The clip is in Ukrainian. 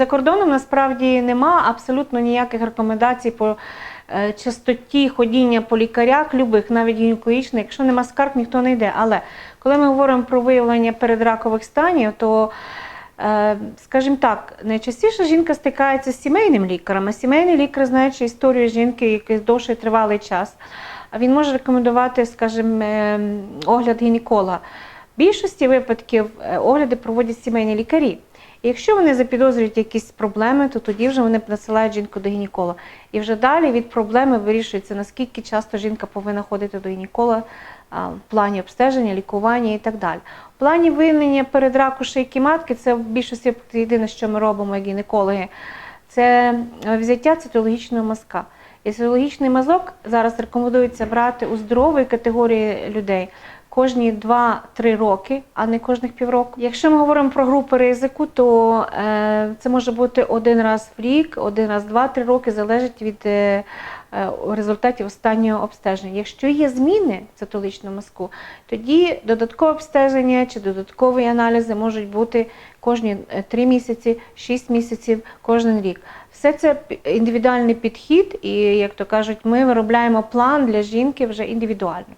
за кордоном насправді нема абсолютно ніяких рекомендацій по е, частоті ходіння по лікарях, любих, навіть гінекологічних. Якщо нема скарг, ніхто не йде. Але коли ми говоримо про виявлення передракових станів, то Е, Скажімо так, найчастіше жінка стикається з сімейним лікарем. А сімейний лікар, знаючи історію жінки якийсь довший тривалий час, він може рекомендувати, скажімо, е, огляд гінеколога. В більшості випадків е, огляди проводять сімейні лікарі. І якщо вони запідозрюють якісь проблеми, то тоді вже вони насилають жінку до гінеколога. І вже далі від проблеми вирішується, наскільки часто жінка повинна ходити до гінеколога в плані обстеження, лікування і так далі. В плані виявлення передраку шийки матки, це в більшості єдине, що ми робимо як гінекологи, це е, взяття цитологічного мазка. І цитологічний мазок зараз рекомендується брати у здорової категорії людей кожні 2-3 роки, а не кожних півроку. Якщо ми говоримо про групи ризику, то е, це може бути один раз в рік, один раз в 2-3 роки, залежить від е, е, результатів останнього обстеження. Якщо є зміни в цитологічному мазку, тоді додаткове обстеження чи додаткові аналізи можуть бути кожні 3 місяці, 6 місяців, кожен рік. Все це індивідуальний підхід, і як то кажуть, ми виробляємо план для жінки вже індивідуально.